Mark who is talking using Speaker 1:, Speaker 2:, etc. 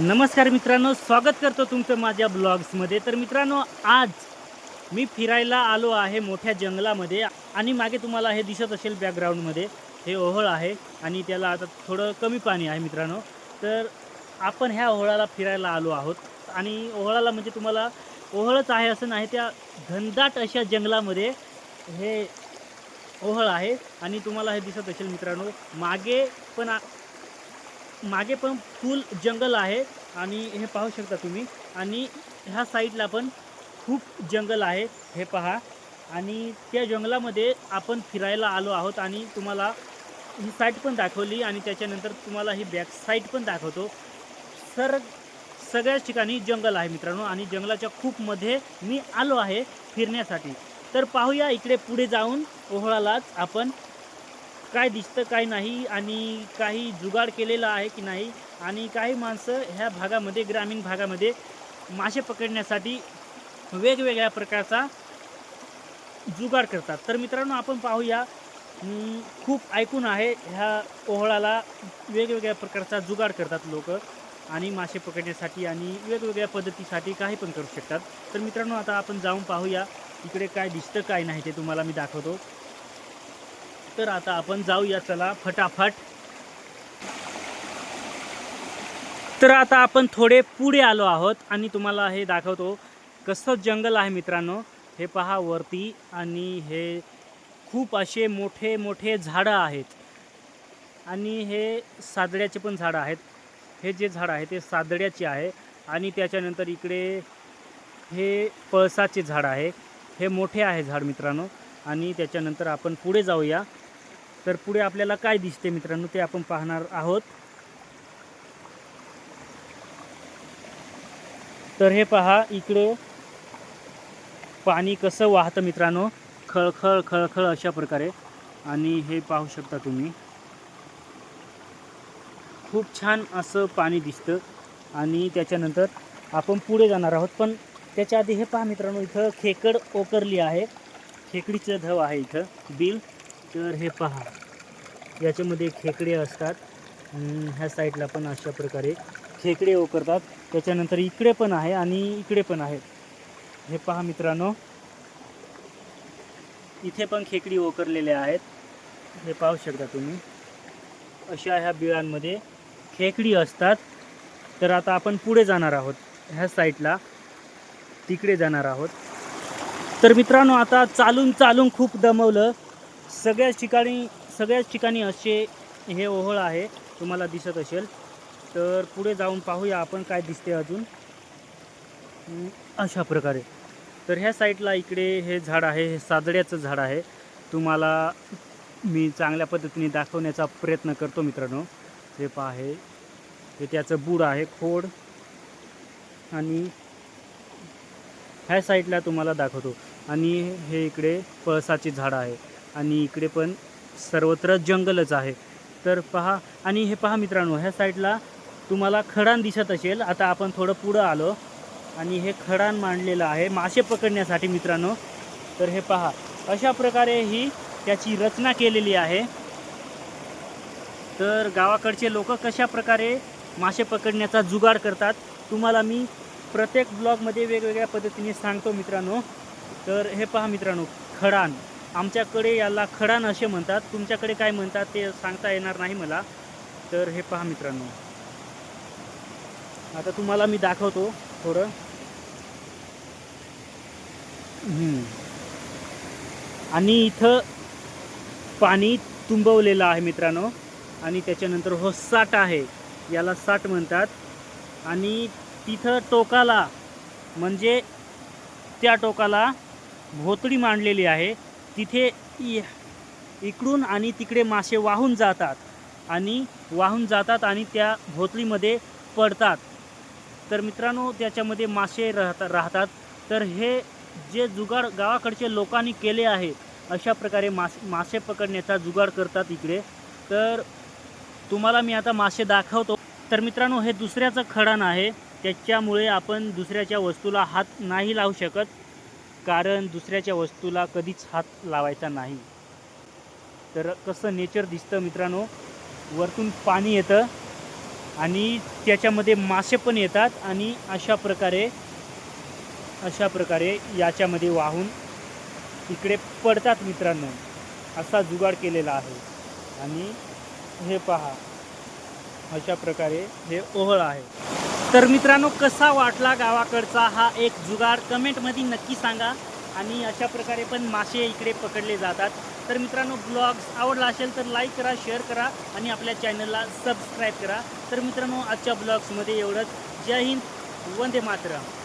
Speaker 1: नमस्कार मित्रांनो स्वागत करतो तुमचं माझ्या ब्लॉग्समध्ये. तर मित्रांनो आज मी फिरायला आलो आहे मोठ्या जंगलामध्ये आणि मागे तुम्हाला हे दिसत असेल बॅकग्राऊंडमध्ये हे ओहळ आहे आणि त्याला आता थोडं कमी पाणी आहे मित्रांनो. तर आपण ह्या ओहळाला फिरायला आलो आहोत आणि ओहळाला म्हणजे तुम्हाला ओहळच आहे असं नाही त्या घनदाट अशा जंगलामध्ये हे ओहळ आहे आणि तुम्हाला हे दिसत असेल मित्रांनो. मागे पण मागे पण फुल जंगल आहे आणि हे पाहू शकता तुम्ही. आणि ह्या साईडला पण खूप जंगल आहे हे पहा. आणि त्या जंगलामध्ये आपण फिरायला आलो आहोत आणि तुम्हाला ही साईट पण दाखवली आणि त्याच्यानंतर तुम्हाला ही बॅक साईट पण दाखवतो. सर सगळ्याच ठिकाणी जंगल आहे मित्रांनो आणि जंगलाच्या खूप मध्ये मी आलो आहे फिरण्यासाठी. तर पाहूया इकडे पुढे जाऊन ओहळालाच आपण काय दिसतं काय नाही आणि काही जुगाड केलेला आहे की नाही आणि काही माणसं ह्या भागामध्ये ग्रामीण भागामध्ये मासे पकडण्यासाठी वेगवेगळ्या प्रकारचा जुगाड करतात. तर मित्रांनो आपण पाहूया खूप ऐकून आहे ह्या ओहळाला वेगवेगळ्या प्रकारचा जुगाड करतात लोक आणि मासे पकडण्यासाठी आणि वेगवेगळ्या पद्धतीसाठी काही पण करू शकतात. तर मित्रांनो आता आपण जाऊन पाहूया इकडे काय दिसतं काय नाही ते तुम्हाला मी दाखवतो. तर आता आपण जाऊया चला फटाफट. तर आता आपण थोडे पुढे आलो आहोत आणि तुम्हाला हे दाखवतो कसं जंगल आहे मित्रांनो. हे पहा वरती आणि हे खूप असे मोठे मोठे झाडं आहेत. आणि हे सादड्याचे पण झाडं आहेत. हे जे झाड आहे ते सादड्याचे आहे आणि त्याच्यानंतर इकडे हे पळसाचे झाड आहे. हे मोठे आहे झाड मित्रांनो. आणि त्याच्यानंतर आपण पुढे जाऊया. तर पुढे आपल्याला काय दिसते मित्रांनो ते आपण पाहणार आहोत. तर हे पहा इकडे पाणी कसं वाहतं मित्रांनो. खळखळ खळखळ अशा प्रकारे. आणि हे पाहू शकता तुम्ही. खूप छान असं पाणी दिसतं. आणि त्याच्यानंतर आपण पुढे जाणार आहोत. पण त्याच्या आधी हे पहा मित्रांनो इथं खेकड ओकरली आहे. खेकडीचं धव आहे इथं बिल. तर हे पहा. याच्यामध्ये खेकडे असतात. ह्या साईडला पण अशा प्रकारे खेकडे ओकरतात त्याच्यानंतर इकडे पण आहे आणि इकडे पण आहे. हे पहा मित्रांनो. इथे पण खेकडी ओकरलेल्या आहेत. हे पाहू शकता तुम्ही. अशा ह्या बिळांमध्ये खेकडी असतात. तर आता आपण पुढे जाणार आहोत. ह्या साईडला तिकडे जाणार आहोत. तर मित्रांनो आता चालून चालून खूप दमवलं. सगळ्याच ठिकाणी सगळ्याच ठिकाणी असे हे ओहळ आहे तुम्हाला दिसत असेल. तर पुढे जाऊन पाहूया आपण काय दिसते अजून. अशा प्रकारे. तर ह्या साईडला इकडे हे झाड आहे हे साजड्याचं झाड आहे. तुम्हाला मी चांगल्या पद्धतीने दाखवण्याचा प्रयत्न करतो मित्रांनो. हे पहा हे हे त्याचं बूड आहे खोड. आणि ह्या साईडला तुम्हाला दाखवतो. आणि हे इकडे पळसाचे झाड आहे. आणि इकडे पण सर्वत्र जंगलच आहे. तर पहा आणि हे पहा मित्रांनो ह्या साईडला तुम्हाला खडान दिसत असेल. आता आपण थोडं पुढं आलो आणि हे खडान मांडलेलं आहे मासे पकडण्यासाठी मित्रांनो. तर हे पहा अशा प्रकारे ही त्याची रचना केलेली आहे. तर गावाकडचे लोक कशा प्रकारे मासे पकडण्याचा जुगाड करतात तुम्हाला मी प्रत्येक ब्लॉगमध्ये वेगवेगळ्या पद्धतीने सांगतो मित्रांनो. तर हे पहा मित्रांनो खडान आमच्याकडे याला खडान असे म्हणतात. तुमच्याकडे काय म्हणतात ते सांगता येणार नाही मला. तर हे पहा मित्रांनो. आता तुम्हाला मी दाखवतो थोडं. आणि इथं पाणी तुंबवलेलं आहे मित्रांनो. आणि त्याच्यानंतर हो साठ आहे. याला साठ म्हणतात. आणि तिथं टोकाला म्हणजे त्या टोकाला भोतडी मांडलेली आहे. तिथे इकडून आणि तिकडे मासे वाहून जातात आणि वाहून जातात आणि त्या भोतलीमध्ये पडतात. तर मित्रांनो त्याच्यामध्ये मासे राहता राहतात. तर हे जे जुगाड गावाकडचे लोकांनी केले आहे अशा प्रकारे मास मासे पकडण्याचा जुगाड करतात इकडे. तर तुम्हाला मी आता मासे दाखवतो. तर मित्रांनो हे दुसऱ्याचं खडण आहे. त्याच्यामुळे आपण दुसऱ्याच्या वस्तूला हात नाही लावू शकत. कारण दुसऱ्याच्या वस्तूला कधीच हात लावायचा नाही. तर कसं नेचर दिसतं मित्रांनो वरतून पाणी येतं आणि त्याच्यामध्ये मासे पण येतात आणि अशा प्रकारे अशा प्रकारे याच्यामध्ये वाहून इकडे पडतात मित्रांनो. असा जुगाड केलेला आहे. आणि हे पहा अशा प्रकारे हे ओहळ आहे. तर मित्रांनो कसा वाटला गावाकडचा हा एक जुगार कमेंटमध्ये नक्की सांगा. आणि अशा प्रकारे पण मासे इकडे पकडले जातात. तर मित्रांनो ब्लॉग्स आवडला असेल तर लाईक करा शेअर करा आणि आपल्या चॅनलला सबस्क्राईब करा. तर मित्रांनो आजच्या ब्लॉग्समध्ये एवढंच. जय हिंद. वंदे मातरम.